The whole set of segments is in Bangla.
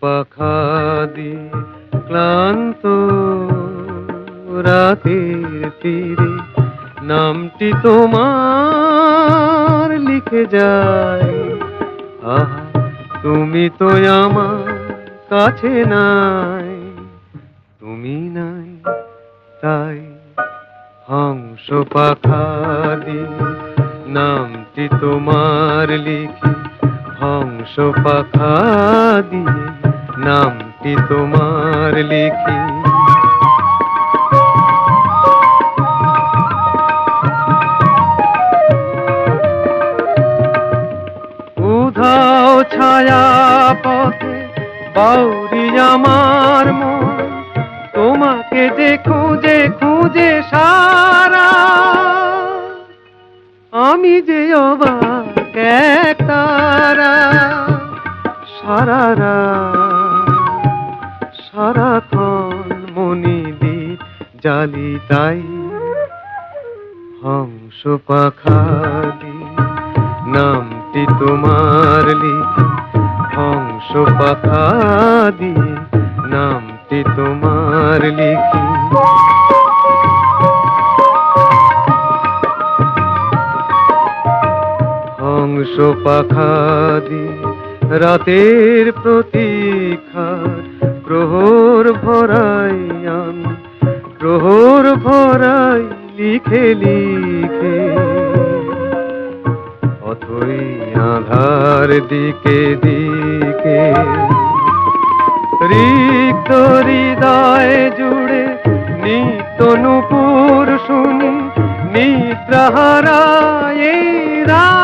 পাখা দিয়ে ক্লান্ত রাতের তীরে নামটি তোমার লিখে যায়। আহা, তুমি তো আমার কাছে নাই। তুমি নাই, তাই হংস পাখাদি নামটি তোমার লিখে হংস পাখা দিয়ে নামটি তোমার লিখি। উধাও ছায়া পথে বাউরি আমার মন, তোমাকে যে খুঁজে খুঁজে সারা। আমি যে অবাক এক তারা। সারা রাত, সারাক্ষণ মনি দ্বীপ জালি তাই। হংস পাখা দিয়ে নামটি তোমার লিখি। হংস পাখা নামটি তোমার লিখি। হংস পাখা রাতের প্রতীক্ষার প্রহর ভরাই আমি প্রহর ভরাই লিখে লিখে। অথই আধার দিকে দিকে হৃদয় জুড়ে নিত্য নুপুর শুনি নিদ্রাহারা এই রাতে।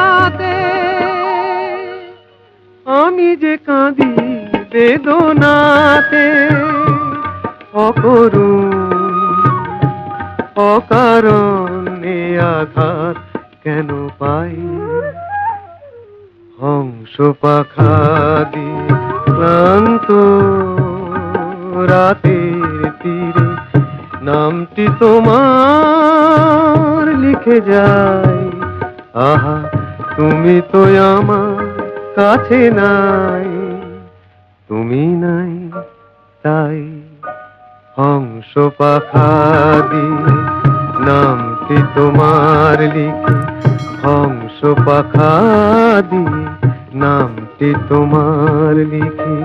যে কাঁদি বেদনাতে অকরুণ, অকারণে আঘাত কেন পাই? হংস পাখা দিয়ে ক্লান্ত, রাতের তীরে নামটি তোমার লিখে যায়। আহা, তুমি তো আমার কাছে নাই, তুমি নাই, তাই হংস পাখাদি নাম নামটি তোমার লিখে। হংস পাখাদি নামটি তোমার লিখে।